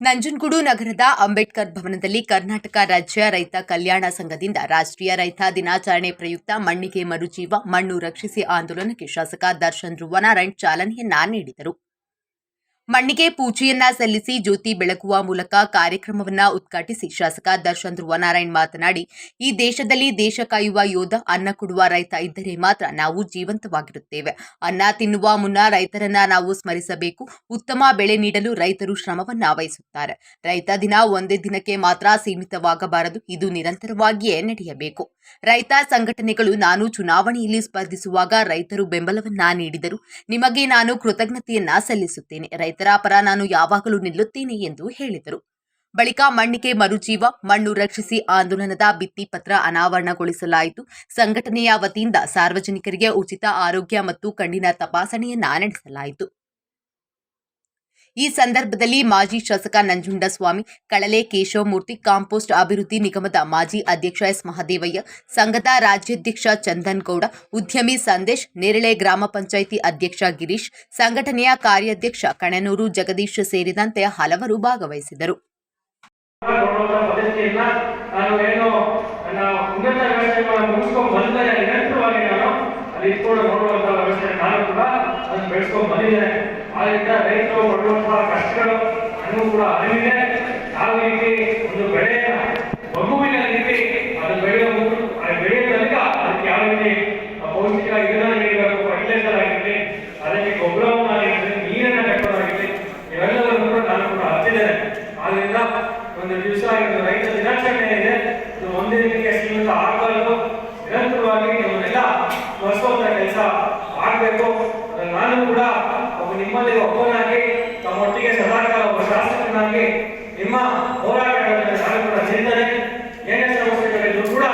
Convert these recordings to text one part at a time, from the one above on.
ನಂಜನಗೂಡು ನಗರದ ಅಂಬೇಡ್ಕರ್ ಭವನದಲ್ಲಿ ಕರ್ನಾಟಕ ರಾಜ್ಯ ರೈತ ಕಲ್ಯಾಣ ಸಂಘದಿಂದ ರಾಷ್ಟ್ರೀಯ ರೈತ ದಿನಾಚರಣೆ ಪ್ರಯುಕ್ತ ಮಣ್ಣಿಗೆ ಮರುಜೀವ, ಮಣ್ಣು ರಕ್ಷಿಸಿ ಆಂದೋಲನಕ್ಕೆ ಶಾಸಕ ದರ್ಶನ್ ಧ್ರುವನಾರಾಯಣ್ ಚಾಲನೆಯನ್ನ ನೀಡಿದರು. ಮಣ್ಣಿಗೆ ಪೂಜೆಯನ್ನ ಸಲ್ಲಿಸಿ ಜ್ಯೋತಿ ಬೆಳಗುವ ಮೂಲಕ ಕಾರ್ಯಕ್ರಮವನ್ನ ಉದ್ಘಾಟಿಸಿ ಶಾಸಕ ದರ್ಶನ್ ಧ್ರುವನಾರಾಯಣ್ ಮಾತನಾಡಿ, ಈ ದೇಶದಲ್ಲಿ ದೇಶ ಕಾಯುವ ಯೋಧ ಅನ್ನ ಕೊಡುವ ರೈತ ಇದ್ದರೆ ಮಾತ್ರ ನಾವು ಜೀವಂತವಾಗಿರುತ್ತೇವೆ. ಅನ್ನ ತಿನ್ನುವ ಮುನ್ನ ರೈತರನ್ನ ನಾವು ಸ್ಮರಿಸಬೇಕು. ಉತ್ತಮ ಬೆಳೆ ನೀಡಲು ರೈತರು ಶ್ರಮವನ್ನ ವಹಿಸುತ್ತಾರೆ. ರೈತ ದಿನ ಒಂದೇ ದಿನಕ್ಕೆ ಮಾತ್ರ ಸೀಮಿತವಾಗಬಾರದು. ಇದು ನಿರಂತರವಾಗಿಯೇ ನಡೆಯಬೇಕು. ರೈತ ಸಂಘಟನೆಗಳು ನಾನು ಚುನಾವಣೆಯಲ್ಲಿ ಸ್ಪರ್ಧಿಸುವಾಗ ರೈತರು ಬೆಂಬಲವನ್ನ ನೀಡಿದರು. ನಿಮಗೆ ನಾನು ಕೃತಜ್ಞತೆಯನ್ನ ಸಲ್ಲಿಸುತ್ತೇನೆ. ರೈತರ ಪರ ನಾನು ಯಾವಾಗಲೂ ನಿಲ್ಲುತ್ತೇನೆ ಎಂದು ಹೇಳಿದರು. ಬಳಿಕ ಮಣ್ಣಿಗೆ ಮರುಜೀವ, ಮಣ್ಣು ರಕ್ಷಿಸಿ ಆಂದೋಲನದ ಭಿತ್ತಿಪತ್ರ ಅನಾವರಣಗೊಳಿಸಲಾಯಿತು. ಸಂಘಟನೆಯ ವತಿಯಿಂದ ಸಾರ್ವಜನಿಕರಿಗೆ ಉಚಿತ ಆರೋಗ್ಯ ಮತ್ತು ಕಣ್ಣಿನ ತಪಾಸಣೆಯನ್ನ ನಡೆಸಲಾಯಿತು. ಈ ಸಂದರ್ಭದಲ್ಲಿ ಮಾಜಿ ಶಾಸಕ ನಂಜುಂಡಸ್ವಾಮಿ, ಕಳಲೆ ಕೇಶವಮೂರ್ತಿ, ಕಾಂಪೋಸ್ಟ್ ಅಭಿವೃದ್ಧಿ ನಿಗಮದ ಮಾಜಿ ಅಧ್ಯಕ್ಷ ಎಸ್ ಮಹದೇವಯ್ಯ, ಸಂಘದ ರಾಜ್ಯಾಧ್ಯಕ್ಷ ಚಂದನ್ ಗೌಡ ಉದ್ಯಮಿ ಸಂದೇಶ್, ನೇರಳೆ ಗ್ರಾಮ ಪಂಚಾಯಿತಿ ಅಧ್ಯಕ್ಷ ಗಿರೀಶ್, ಸಂಘಟನೆಯ ಕಾರ್ಯಾಧ್ಯಕ್ಷ ಕಣನೂರು ಜಗದೀಶ್ ಸೇರಿದಂತೆ ಹಲವರು ಭಾಗವಹಿಸಿದರು. ಬೆಳೆಸ್ಕೊಂಡು ಬಂದಿದ್ದೇನೆ. ಆದ್ರಿಂದ ರೈತರು ಪಡುವಂತಹ ಕಷ್ಟಗಳು ಅನುಕೂಲ ಅರಿವಿದೆ. ಯಾವ ರೀತಿ ಒಂದು ಬೆಳೆಯನ್ನ ಮಗುವಿನ ರೀತಿ ಅದು ಬೆಳೆಯುವ ಮುನ್ನ- ಅದು ಬೆಳೆಯುವ ತನಕ ಅದಕ್ಕೆ ಯಾವ ರೀತಿ ಪೌಷ್ಟಿಕ ಇದನ್ನ ನೀಡಬೇಕು ಫರ್ಟಿಲೈಸರ್ ಆಗಿರಲಿ ಅದಕ್ಕೆ ಗೊಬ್ಬರವನ್ನಾಗಿರಲಿ ನೀರನ್ನ ಕಟ್ಟೋದಾಗಿರಲಿ ಇವೆಲ್ಲವನ್ನು ಕೂಡ ನಾನು ಕೂಡ ಹತ್ತಿದ್ದೇನೆ ಆದ್ರಿಂದ ಒಂದು ದಿವಸ ಇದು ರೈತ ದಿನಾಚರಣೆ ಇದೆ ಇದು ಒಂದೇ ದಿನಕ್ಕೆ ಸೀಮಿತ ಆಗಬಾರದು ನಿರಂತರವಾಗಿ ಇವನ್ನೆಲ್ಲ ಸ್ಮರಿಸುವಂತ ಕೆಲಸ ಆಗಬೇಕು ನಾನು ಕೂಡ ಒಬ್ಬನಾಗಿ, ತಮ್ಮೊಟ್ಟಿಗೆ ಸದಾಕಾಲ ಒಬ್ಬ ಶಾಸಕನಾಗಿ ನಿಮ್ಮ ಹೋರಾಟಗಳನ್ನು ಶಾಸಕರ ಸೇರಿದ್ದೇನೆ ಏನೇ ಸಮಸ್ಯೆಗಳಿದ್ರು ಕೂಡ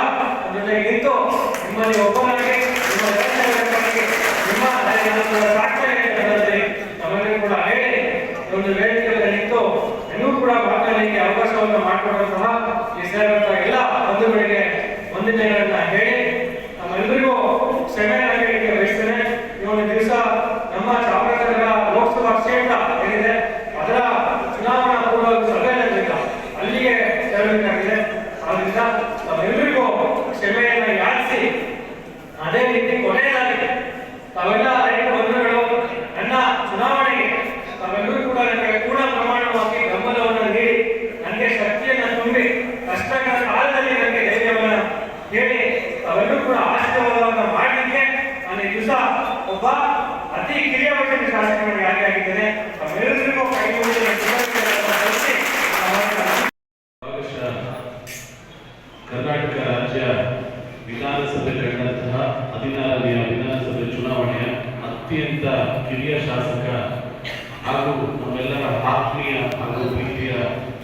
ಜೊತೆಗೆ ನಿಂತು ನಿಮ್ಮಲ್ಲಿ ಒಬ್ಬನಾಗಿ, ನಿಮ್ಮ ನಿಮ್ಮ ಪ್ರಾರ್ಥನೆ ತಮ್ಮಲ್ಲಿ ಕೂಡ ಹೇಳಿ. ಒಂದು ವೇದಿಕೆಯಲ್ಲಿ ನಿಂತು ಇನ್ನೂ ಕೂಡ ಮಾತನಾಡಲಿಕ್ಕೆ ಅವಕಾಶವನ್ನು ಮಾಡಿಕೊಡುವಂತಹ ಈ ಸೇರಿದಂತಹ ಎಲ್ಲ ವಂದನೆಗಳನ್ನ ಹೇಳಿ ಅದೇ ರೀತಿ ಅತ್ಯಂತ ಕಿರಿಯ ಶಾಸಕ ಹಾಗೂ ನಮ್ಮೆಲ್ಲರ ಆತ್ಮೀಯ ಹಾಗೂ ಪ್ರೀತಿಯ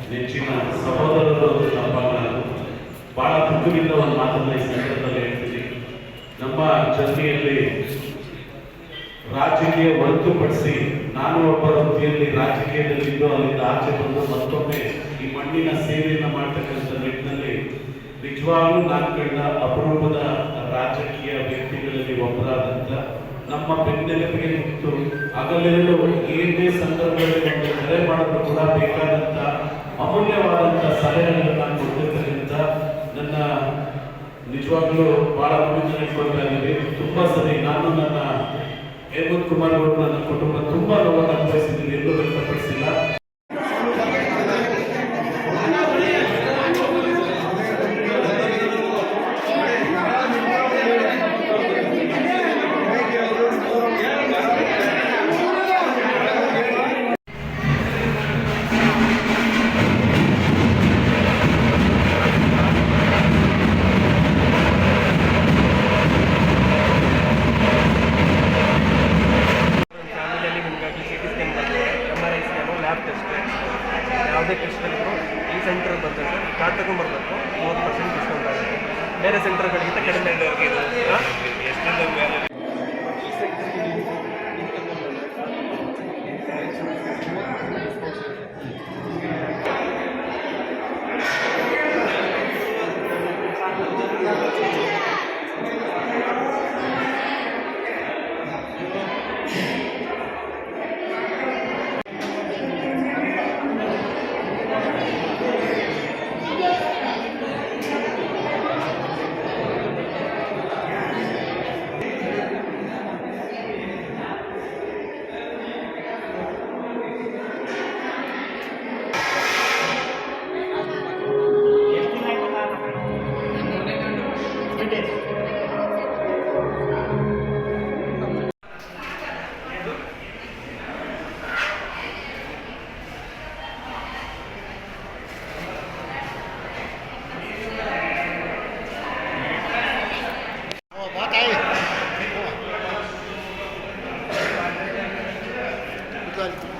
ನೆಚ್ಚಿನ ಸಹೋದರರು ತಪ್ಪಾಗಲಾರದು ಬಹಳ ದುಃಖದಿಂದ ಒಂದು ಮಾತನ್ನ ಈ ಸಂದರ್ಭದಲ್ಲಿ ಹೇಳ್ತೀನಿ. ನಮ್ಮ ಜರ್ನಿಯಲ್ಲಿ ರಾಜಕೀಯ ಹೊರತುಪಡಿಸಿ ನಾನು ಒಬ್ಬ ವೃತ್ತಿಯಲ್ಲಿ ರಾಜಕೀಯದಲ್ಲಿದ್ದು ಅಲ್ಲಿಂದ ಆಚೆ ಬಂದು ಮತ್ತೊಮ್ಮೆ ಈ ಮಣ್ಣಿನ ಸೇವೆಯನ್ನು ಮಾಡ್ತಕ್ಕಂಥ ನಿಟ್ಟಿನಲ್ಲಿ ನಿಜವಾಗ್ಲೂ ನಾನು ಕಂಡ ಅಪರೂಪದ ರಾಜಕೀಯ ವ್ಯಕ್ತಿಗಳಲ್ಲಿ ಒಬ್ಬರಾದಂಥ ನಮ್ಮ ಬೆನ್ನೆಲುಬಿಗೆ ನಿಂತು ಹಗಲೆರಡು ಏನೇ ಸಂದರ್ಭದಲ್ಲಿ ಒಂದು ಕರೆ ಮಾಡಲು ಕೂಡ ಬೇಕಾದಂಥ ಅಮೂಲ್ಯವಾದಂಥ ಸಲಹೆಗಳನ್ನು ನಾನು ಕೊಟ್ಟಿರ್ತಕ್ಕಂಥ ನನ್ನ ನಿಜವಾಗ್ಲೂ ಬಹಳ ಕೊಡ್ತಾ ಇದ್ದೀವಿ ತುಂಬಾ ಸರಿ ನಾನು ನನ್ನ ಹೇಮಂತ್ ಕುಮಾರ್ ಅವರು ನನ್ನ ಕುಟುಂಬ ತುಂಬಾ ನೋವನ್ನು ಅನುಭವಿಸಿದ್ದೀನಿ ಎಲ್ಲೂ ವ್ಯಕ್ತಪಡಿಸಿಲ್ಲ. ಬೇರೆ ಸೆಂಟರ್ಗಳಿಗಿಂತ ಕಡಿಮೆ ಇದೆ. ಅವ್ರಿಗೆ ಇದು actual.